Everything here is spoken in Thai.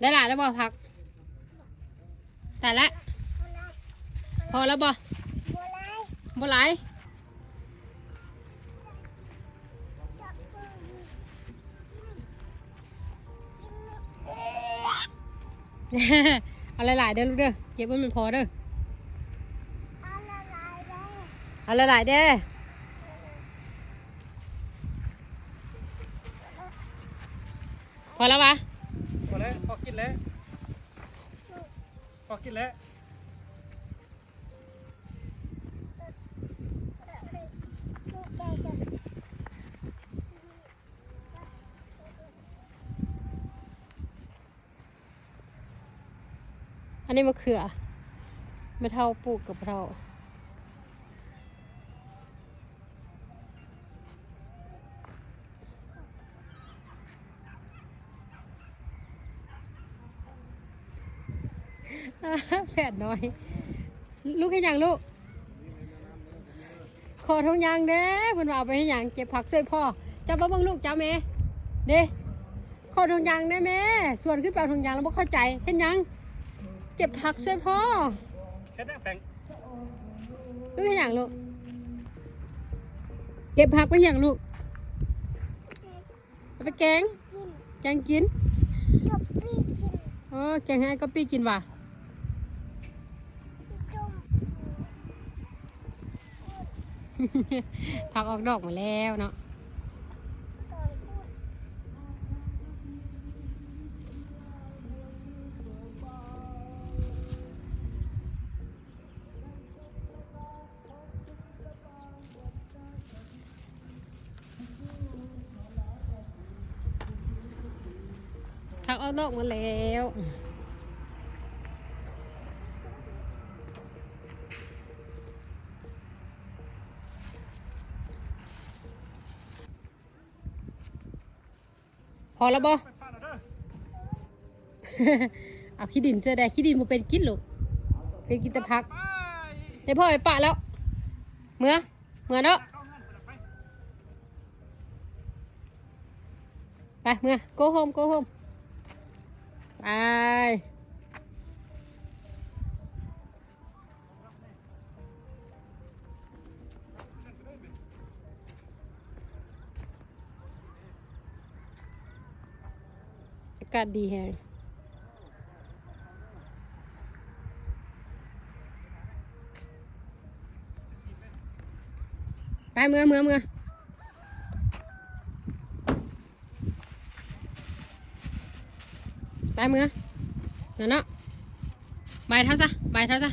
ได้หลายแล้วบ่พักแต่ละพอแล้วบ่บ่หลายเอาหลายๆเด้อลูกเด้อเก็บไว้มันพอเด้อเอาหลายๆเด้อพอแล้วปะ แล้วพอกินแล้วพอกินแล้วอันนี้มะเขือไม่เท่าปลูกกับเรา แฝดน้อย ลูกให้ยังลูก ขอทงยางเด้เพิ่นว่าเอาไปให้หยังเก็บผักช่วยพ่อจับมาเบิ่งลูกจ้าแม่เด้ขอทงยางได้แม่ส่วนขึ้นไปเอาทงยางแล้วบ่เข้าใจเห็นยัง เก็บผักช่วยพ่อแค่นั้นแปงลูกให้หยังลูก เก็บผักไปให้หยังลูกเอาไปแกงแกงกินอ๋อแกงให้ก็ปี้กินว่ะ ผักออกดอกมาแล้วเนาะผักออกดอกมาแล้ว พอแล้วบ่ไปป้าหน่อเอาขี้ดินเสื้อแดงขี้ดินมันเป็นกินหรอเป็นกินแต่พักไปเดี๋ยวพ่อไปปะแล้ว เมื่อเมื่อเนาะไปไปเมื่อ go home go home ไปากาศดีแฮงไปเมือเมือเมือไปเมือนั่นเนาะไปเท่าซะไปเท่าซะ